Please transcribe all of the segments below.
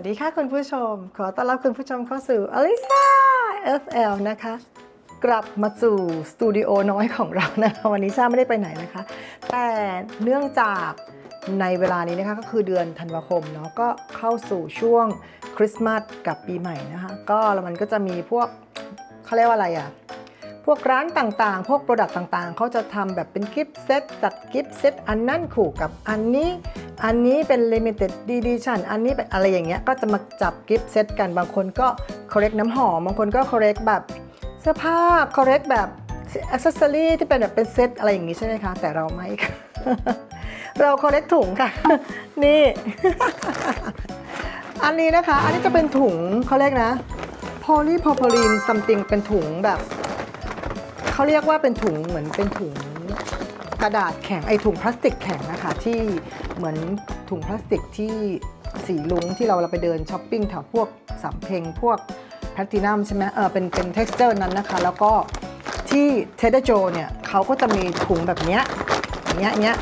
วัสดีค่ะคุณผู้ชม ขอต้อนรับคุณผู้ชมเข้าสู่อลิซา FL นะคะ กลับมาสู่สตูดิโอน้อยของเรานะคะวันนี้ชาไม่ได้ไปไหนนะคะ แต่เนื่องจากในเวลานี้นะคะก็คือเดือนธันวาคมเนาะก็เข้าสู่ช่วงคริสต์มาสกับปีใหม่นะคะ ก็แล้วมันก็จะมีพวกเขาเรียกว่าอะไรอะ วกร้านต่างๆ พวกโปรดักต์ต่างๆ เขาจะทำแบบเป็นกิฟต์เซตจัดกิฟต์เซตอันนั่นขู่กับอันนี้ อันนี้เป็น limited edition อันนี้เป็นอะไรอย่างเงี้ย ก็จะมาจับกิฟต์เซตกัน บางคนก็ correct น้ำหอม บางคนก็ correct แบบเสื้อผ้า correct แบบ accessory ที่เป็นแบบเป็นเซตอะไรอย่างงี้ใช่ไหมคะ แต่เราไม่ค่ะ เรา correct ถุงค่ะ นี่ อันนี้นะคะ อันนี้จะเป็นถุงเขาเรียกนะ polypropylene something เป็นถุงแบบ เขาเรียกว่าเป็นถุงเหมือนเป็นถุงกระดาษแข็งไอถุงพลาสติกแข็งนะคะที่เหมือนถุงพลาสติกที่สีลุงที่เราเราไปเดินช้อปปิ้งแถวพวกสำเพ็งพวกแพลตินัมใช่ไหมเออเป็นเป็น t e x t อร์นั้นนะคะ แล้วก็ที่เทเดโจเนี่ยเขาก็จะมีถุงแบบเนี้ยเงี้ยเงี้ย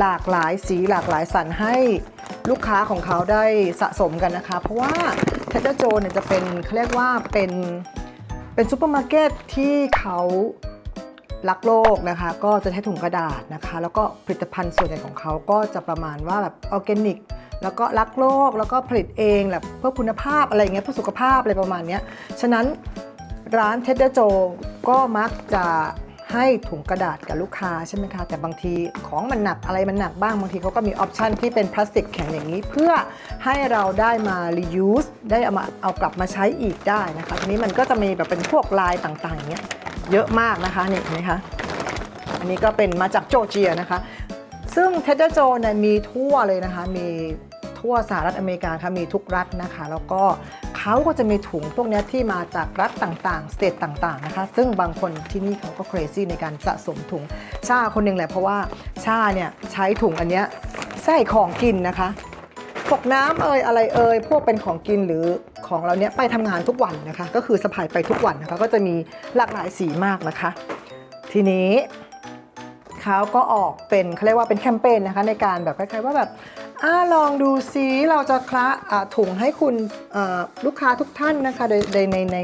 หลากหลายสีหลากหลายสันให้ลูกค้าของเขาได้สะสมกันนะคะ เพราะว่าเทเดโจเนี่ยจะเป็นเขาเรียกว่าเป็น เป็นซูเปอร์มาร์เก็ตที่เขารักโลกนะคะ ก็จะใช้ถุงกระดาษนะคะ แล้วก็ผลิตภัณฑ์ส่วนใหญ่ของเขาก็จะประมาณว่าแบบออร์แกนิก แล้วก็รักโลก แล้วก็ผลิตเองแบบเพื่อคุณภาพอะไรอย่างเงี้ยเพื่อสุขภาพอะไรประมาณเนี้ยฉะนั้นร้านเทดเดอร์โจก็มักจะ ให้ถุงกระดาษกับลูกค้าใช่ไหมคะแต่บางทีของมันหนักอะไรมันหนักบ้างบางทีเขาก็มีออปชันที่เป็นพลาสติกแข็งอย่างนี้ เพื่อให้เราได้มา reuse ได้เอามาเอากลับมาใช้อีกได้นะคะทีนี้มันก็จะมีแบบเป็นพวกลายต่างๆอย่างเงี้ยเยอะมากนะคะนี่เห็นไหมคะอันนี้ก็เป็นมาจากโจเจียนะคะ ซึ่งเทดเดอร์โจเนี่ยมีทั่วเลยนะคะมีทั่วสหรัฐอเมริกาค่ะมีทุกรัฐนะคะ แล้วก็ เขาก็จะมีถุงพวกนี้ที่มาจากรัฐต่างๆ สเตทต่างๆนะคะ ซึ่งบางคนที่นี่เขาก็ crazy ในการสะสมถุง ชาคนหนึ่งแหละเพราะว่าชาเนี่ยใช้ถุงอันเนี้ยใส่ของกินนะคะพวกน้ำเอ่ยอะไรเอ่ยพวกเป็นของกินหรือของเราเนี้ยไปทำงานทุกวันนะคะ ก็คือสะพายไปทุกวันนะคะ ก็จะมีหลากหลายสีมากนะคะ ทีนี้เขาก็ออกเป็นเขาเรียกว่าเป็นแคมเปญนะคะ ในการแบบคล้ายๆว่าแบบ อาลองดูซิเราจะคละอ่าถุงให้คุณอ่อลูกค้าทุกท่านนะคะในในในใน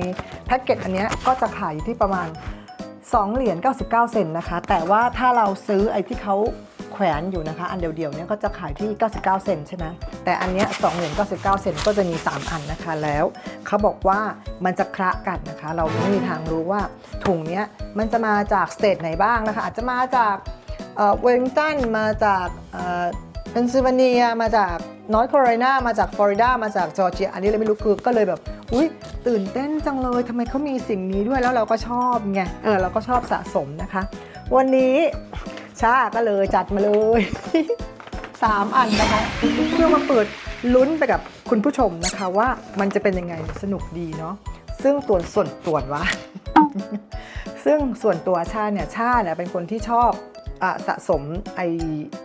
แพ็กเกจอันเนี้ยก็จะขายอยู่ที่ประมาณ 2 เหรียญ99 เซนต์นะคะ แต่ว่าถ้าเราซื้อไอ้ที่เขาแขวนอยู่นะคะ อันเดียวๆเนี่ยก็จะขายที่ 99 เซนต์ใช่ไหมแต่อันเนี้ย2เหรียญ99 เซนต์ก็จะมี 3 อันนะคะแล้วเขาบอกว่ามันจะคละกันนะคะ เราไม่มีทางรู้ว่าถุงเนี้ยมันจะมาจากสเตทไหนบ้างนะคะ อาจจะมาจากเวลิงตันมาจากเพ นซิลเวเนียมาจากนอร์ทแคโรไลนามาจากฟลอริดามาจากจอร์เจีย อันนี้เราไม่รู้คือก็เลยแบบอุ้ยตื่นเต้นจังเลยทำไมเขามีสิ่งนี้ด้วยแล้วเราก็ชอบไงเออเราก็ชอบสะสมนะคะ วันนี้ชาก็เลยจัดมาเลย 3 อันนะคะเพื่อมาเปิดลุ้นไปกับคุณผู้ชมนะคะว่ามันจะเป็นยังไงสนุกดีเนาะซึ่งตัวส่วนตัวว่าซึ่งส่วนตัวชาเนี่ยชาเนี่ยเป็นคนที่ชอบ สะสมไอ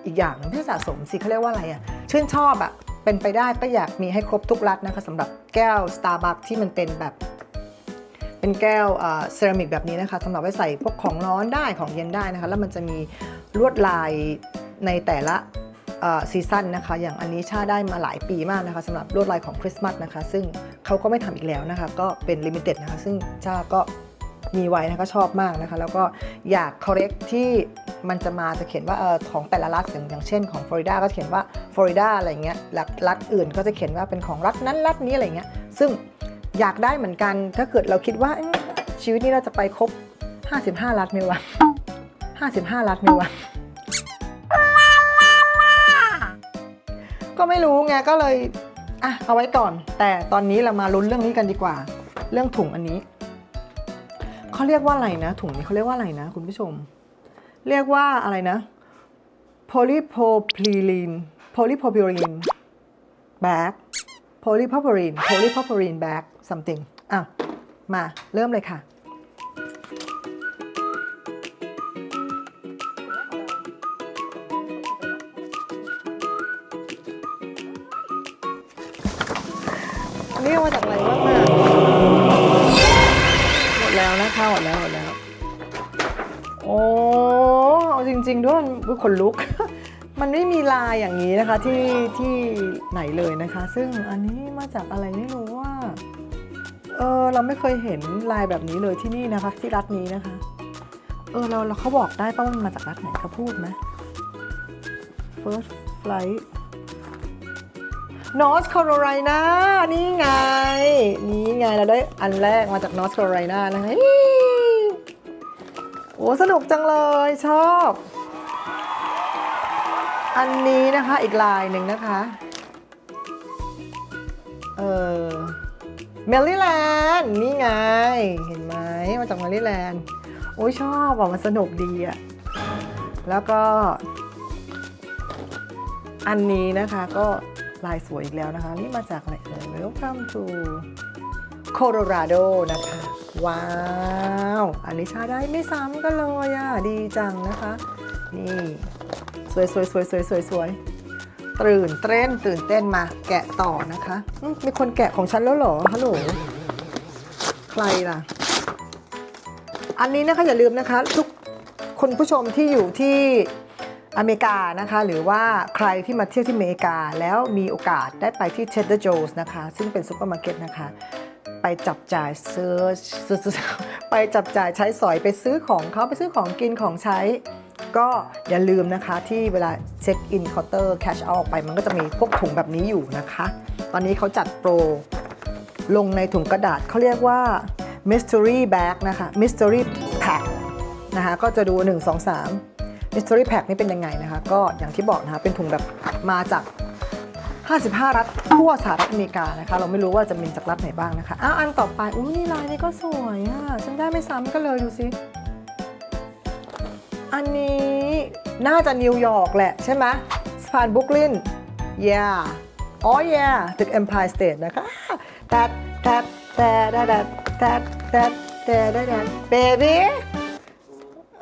อีกอย่างไม่ใช่สะสมสิเขาเรียกว่าอะไรอะชื่นชอบอะเป็นไปได้ก็อยากมีให้ครบทุกรัฐนะคะสำหรับแก้ว Starbucks ที่มันเป็นแบบ เป็นแก้วเซรามิกแบบนี้นะคะสำหรับไว้ใส่พวกของร้อนได้ของเย็นได้นะคะ แล้วมันจะมีลวดลายในแต่ละซีซั่นนะคะ อย่างอันนี้ชาได้มาหลายปีมากนะคะสำหรับลวดลายของคริสต์มาสนะคะ ซึ่งเขาก็ไม่ทำอีกแล้วนะคะ ก็เป็นลิมิเต็ดนะคะ ซึ่งชาก็ มีไว้นะคะชอบมากนะคะ แล้วก็อยาก correct ที่มันจะมาจะเขียนว่าเออของแต่ละรัฐอย่างอย่างเช่นของฟลอริดาก็เขียนว่าฟลอริดาอะไรเงี้ยรัฐรัฐอื่นก็จะเขียนว่าเป็นของรัฐนั้นรัฐนี้อะไรเงี้ยซึ่งอยากได้เหมือนกันถ้าเกิดเราคิดว่าชีวิตนี้เราจะไปครบ 55 รัฐไหมวะ55 รัฐไหมวะก็ไม่รู้ไงก็เลยอะเอาไว้ก่อน แต่ตอนนี้เรามาลุ้นเรื่องนี้กันดีกว่า เรื่องถุงอันนี้ เขาเรียกว่าอะไรนะ ถุงนี้เขาเรียกว่าอะไรนะ คุณผู้ชม เรียกว่าอะไรนะ polypropylene polypropylene bag polypropylene polypropylene bag something อะ มาเริ่มเลยค่ะอันนี้มาจากอะไรบ้างอะห มดแล้วหมดแล้วหมดแล้ว โอ้เอาจริง ๆ ด้วยอุ๊ยขนลุก มันไม่มีลายอย่างนี้นะคะที่ที่ไหนเลยนะคะ ซึ่งอันนี้มาจากอะไรไม่รู้ว่า เออเราไม่เคยเห็นลายแบบนี้เลยที่นี่นะคะที่รัฐนี้นะคะ เออเราเราเขาบอกได้ป่ะว่ามันมาจากรัฐไหนเขาพูดไหม first flight North Carolina นี่ไง นี่ไงเราได้อันแรกมาจาก North Carolina นะคะอี้โอ้สนุกจังเลยชอบ อันนี้นะคะอีกลายหนึ่งนะคะ เออเมริแลนด์นี่ไง เห็นไหมมาจากเมริแลนด์โอ้ยชอบอะมันสนุกดีอะ แล้วก็ อันนี้นะคะก็ ลายสวยอีกแล้วนะคะ นี่มาจากอะไรเอ่ย Welcome to Colorado นะคะ ว้าว อันนี้ชาได้ไม่ซ้ำกันเลยอะ ดีจังนะคะ นี่ สวยสวยสวยสวยสวยสวยตื่นเต้นตื่นเต้นมาแกะต่อนะคะมมีคนแกะของฉันแล้วเหรอฮัลโหลใครล่ะ อันนี้นะคะอย่าลืมนะคะ ทุกคุณผู้ชมที่อยู่ที่ อเมริกานะคะ หรือว่าใครที่มาเที่ยวที่อเมริกา แล้วมีโอกาสได้ไปที่ Trader Joe's นะคะ ซึ่งเป็นซูเปอร์มาร์เก็ตนะคะ ไปจับจ่ายซื้อซื้อซื้อไปจับจ่ายใช้สอยไปซื้อของเขาไปซื้อของกินของใช้ ก็อย่าลืมนะคะที่เวลาเช็คอินเคาน์เตอร์แคชเอาออกไป มันก็จะมีพวกถุงแบบนี้อยู่นะคะ ตอนนี้เขาจัดโปรลงในถุงกระดาษเขาเรียกว่า mystery bag นะคะ mystery pack นะคะก็จะดู 1 2 3 mystery pack นี่เป็นยังไงนะคะ ก็อย่างที่บอกนะคะ เป็นถุงแบบมาจาก 55 รัฐทั่วสหรัฐอเมริกานะคะ เราไม่รู้ว่าจะมีจากรัฐไหนบ้างนะคะอ้าวอันต่อไปอุ้ยนี่ลายนี้ก็สวยอะฉันได้ไม่ซ้ำกันเลยดูสิอันนี้น่าจะนิวยอร์กแหละใช่ไหมสะพานบุกลิน yeah อ๋อ yeah ตึก Empire State นะคะแตดแตดแตดแตดแตดแตดแตดแตดแตด baby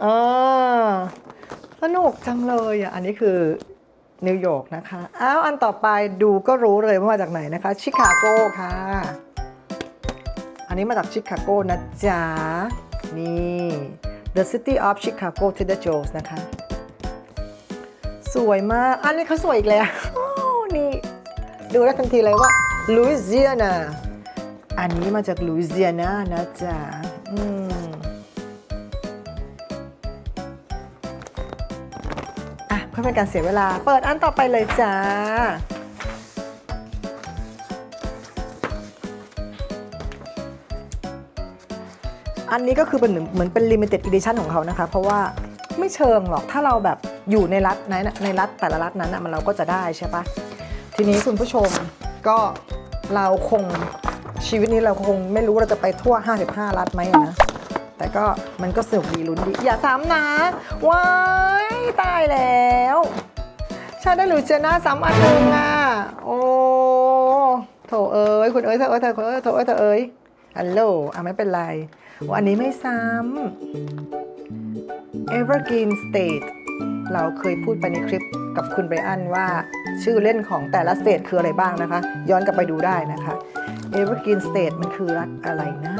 เออ สนุกจังเลยอะอันนี้คือนิวยอร์กนะคะ อ้าว อันต่อไปดูก็รู้เลยว่ามาจากไหนนะคะ ชิคาโกค่ะ อันนี้มาจากชิคาโกนะจ๊ะ นี่ The City of Chicago Trader Joe's นะคะ สวยมาก อันนี้เขาสวยอีกแล้วอ้าวนี่ ดูได้ทันทีเลยว่า Louisiana อันนี้มาจาก Louisiana นะจ๊ะ อืม อเพื่อเป็นการเสียเวลา เปิดอันต่อไปเลยจ้า อันนี้ก็คือเป็นเหมือนเหมือนเป็น limited edition ของเขานะคะ เพราะว่าไม่เชิงหรอกถ้าเราแบบอยู่ในรัฐนั้นในรัฐแต่ละรัฐนั้นน่ะมันเราก็จะได้ใช่ปะทีนี้คุณผู้ชมก็เราคงชีวิตนี้เราคงไม่รู้เราจะไปทั่ว 55 รัฐไหมนะ แต่ก็มันก็สนุกดีลุ้นดี อย่าซ้ำนะว้ายตายแล้วชาได้หรือเจน่าซ้ำอันหนึ่งอะโอ้โถเอ้ยคุณเอ้ยเธอเอ้ยเธอเอ้ยเธอเอ้ยเธอเอ้ยฮัลโหลอะไม่เป็นไรว่าอันนี้ไม่ซ้ำ Evergreen State เราเคยพูดไปในคลิปกับคุณไบรอันว่าชื่อเล่นของแต่ละสเตทคืออะไรบ้างนะคะ ย้อนกลับไปดูได้นะคะ Evergreen State มันคือรัฐอะไรนะ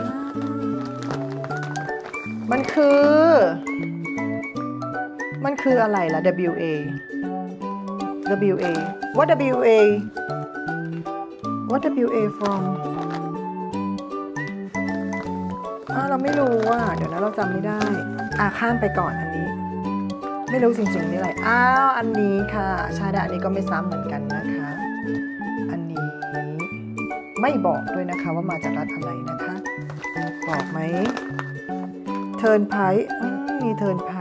มันคือ มันคืออะไรล่ะ WA WA what WA what WA from อ่าเราไม่รู้ว่า เดี๋ยวนะเราจำไม่ได้ อ่าข้ามไปก่อนอันนี้ ไม่รู้จริงๆนี่อะไร อ้าว อันนี้ค่ะ ใช่ได้อันนี้ก็ไม่ซ้ำเหมือนกันนะคะ อันนี้ไม่บอกด้วยนะคะว่ามาจากรัฐอะไรนะคะ บอกไหม เทิร์นไพมีเทิร์นไพ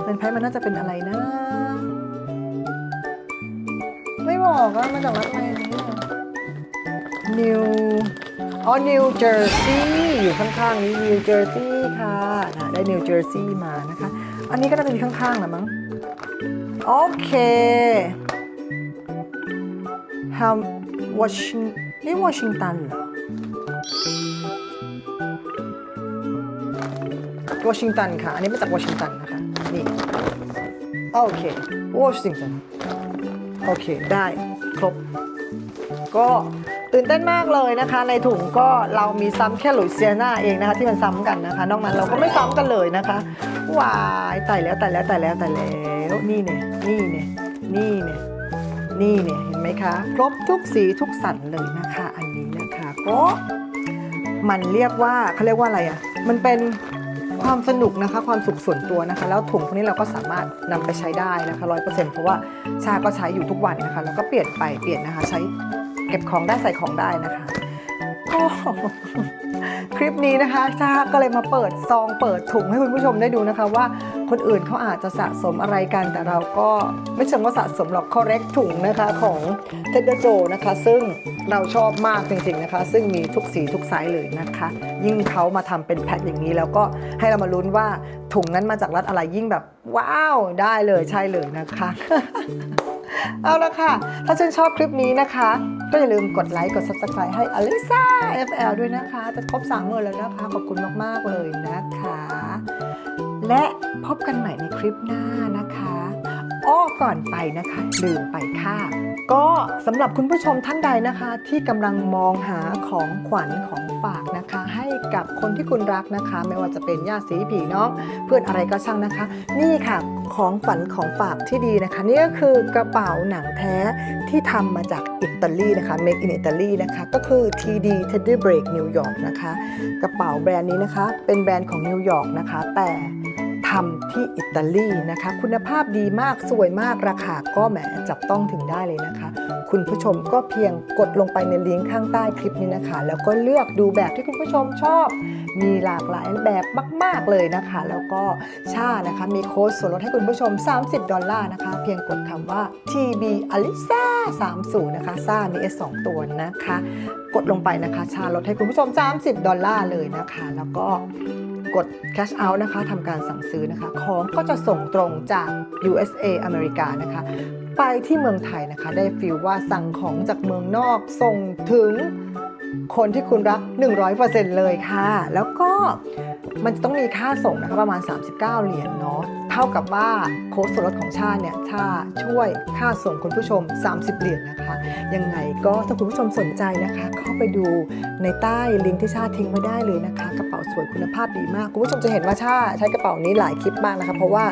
เทิร์นไพมันน่าจะเป็นอะไรนะ ไม่บอกอะมาจากรัฐอะไรเนี่ยนิวอ๋อนิวเจอร์ซีย์อยู่ข้างๆนี้นิวเจอร์ซีย์ค่ะได้นิวเจอร์ซีย์มานะคะ อันนี้ก็น่าจะมีข้างๆแหละมั้งโอเคฮาววอชิงนี่วอชิงตันเหรอ วอชิงตันค่ะ อันนี้มาจากวอชิงตันนะคะ นี่ โอเควอชิงตัน โอเค ได้ครบ ก็ตื่นเต้นมากเลยนะคะ ในถุงก็เรามีซ้ำแค่หลุยเซียนาเองนะคะ ที่มันซ้ำกันนะคะ นอกนั้นเราก็ไม่ซ้ำกันเลยนะคะว้ายตายแล้วตายแล้วตายแล้วตายแล้วนี่เนี่ยนี่เนี่ยนี่เนี่ยนี่เนี่ยเห็นไหมคะ ครบทุกสีทุกสันเลยนะคะ อันนี้นะคะก็มันเรียกว่าเขาเรียกว่าอะไรอะ มันเป็น ความสนุกนะคะความสุขส่วนตัวนะคะ แล้วถุงพวกนี้เราก็สามารถนำไปใช้ได้นะคะร้อยเปอร์เซ็นต์เพราะว่าชาก็ใช้อยู่ทุกวันนะคะ แล้วก็เปลี่ยนไปเปลี่ยนนะคะ ใช้เก็บของได้ใส่ของได้นะคะก็ คลิปนี้นะคะชาก็เลยมาเปิดซองเปิดถุงให้คุณผู้ชมได้ดูนะคะว่าคนอื่นเขาอาจจะสะสมอะไรกันแต่เราก็ไม่เชิงว่าสะสมหรอกเขาเร็กถุงนะคะของเทดเดโจนะคะ ซึ่งเราชอบมากจริงๆนะคะ ซึ่งมีทุกสีทุกไซส์เลยนะคะ ยิ่งเขามาทำเป็นแพ็คอย่างนี้ แล้วก็ให้เรามาลุ้นว่าถุงนั้นมาจากรัฐอะไรยิ่งแบบ ว้าวได้เลยใช่เลยนะคะ เอาละค่ะ ถ้าชื่นชอบคลิปนี้นะคะ ก็อย่าลืมกดไลค์ กด subscribe ให้อลิซา FL ด้วยนะคะ จะครบ3ามหมื่นแล้วนะคะ ขอบคุณมาก ๆ เลยนะคะ และพบกันใหม่ในคลิปหน้านะคะ อ้อก่อนไปนะคะ ลืมไปค่ะ ก็สำหรับคุณผู้ชมท่านใดนะคะ ที่กำลังมองหาของขวัญของฝากนะคะให้ กับคนที่คุณรักนะคะ ไม่ว่าจะเป็นญาติสีผีน้องเพื่อนอะไรก็ช่างนะคะ นี่ค่ะของฝันของฝากที่ดีนะคะ นี่ก็คือกระเป๋าหนังแท้ที่ทำมาจากอิตาลีนะคะ Make in Italy นะคะก็คือ TD Teddy Break New York นะคะ กระเป๋าแบรนด์นี้นะคะ เป็นแบรนด์ของนิวยอร์กนะคะ แต่ ทำที่อิตาลีนะคะ คุณภาพดีมากสวยมากราคาก็แหมจับต้องถึงได้เลยนะคะ คุณผู้ชมก็เพียงกดลงไปในลิงก์ข้างใต้คลิปนี้นะคะ แล้วก็เลือกดูแบบที่คุณผู้ชมชอบ มีหลากหลายแบบมาก ๆเลยนะคะ แล้วก็ชานะคะมีโค้ดส่วนลดให้คุณผู้ชม 30 ดอลลาร์นะคะ เพียงกดคำว่า TB Alisa 30นะคะซ่ามี S 2ตัวนะคะ กดลงไปนะคะ ชาลดให้คุณผู้ชม 30 ดอลลาร์เลยนะคะ แล้วก็ กด cash out นะคะทำการสั่งซื้อนะคะ ของก็จะส่งตรงจาก USA อเมริกานะคะ ไปที่เมืองไทยนะคะ ได้ฟีลว่าสั่งของจากเมืองนอกส่งถึงคนที่คุณรัก 100%เลยค่ะ แล้วก็ มันจะต้องมีค่าส่งนะคะประมาณ 39 เหรียญเนาะเท่ากับว่าโค้ดส่วนลดของชาติเนี่ยชาช่วยค่าส่งคุณผู้ชม 30 เหรียญนะคะยังไงก็ถ้าคุณผู้ชมสนใจนะคะ เข้าไปดูในใต้ลิงก์ที่ชาทิ้งไว้ได้เลยนะคะ กระเป๋าสวยคุณภาพดีมาก คุณผู้ชมจะเห็นว่าชาใช้กระเป๋านี้หลายคลิปมากนะคะ เพราะว่า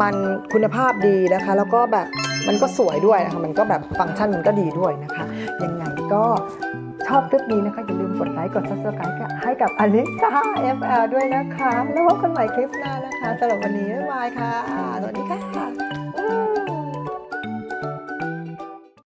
มันคุณภาพดีนะคะ แล้วก็แบบมันก็สวยด้วยนะคะมันก็แบบฟังก์ชันมันก็ดีด้วยนะคะ ยังไงก็ ชอบคลิปนี้นะคะ อย่าลืมกดไลค์กด subscribe ให้กับอลิซา FL ด้วยนะคะ แล้วพบกันใหม่คลิปหน้านะคะสำหรับวันนี้บ๊ายบายค่ะ สวัสดีค่ะ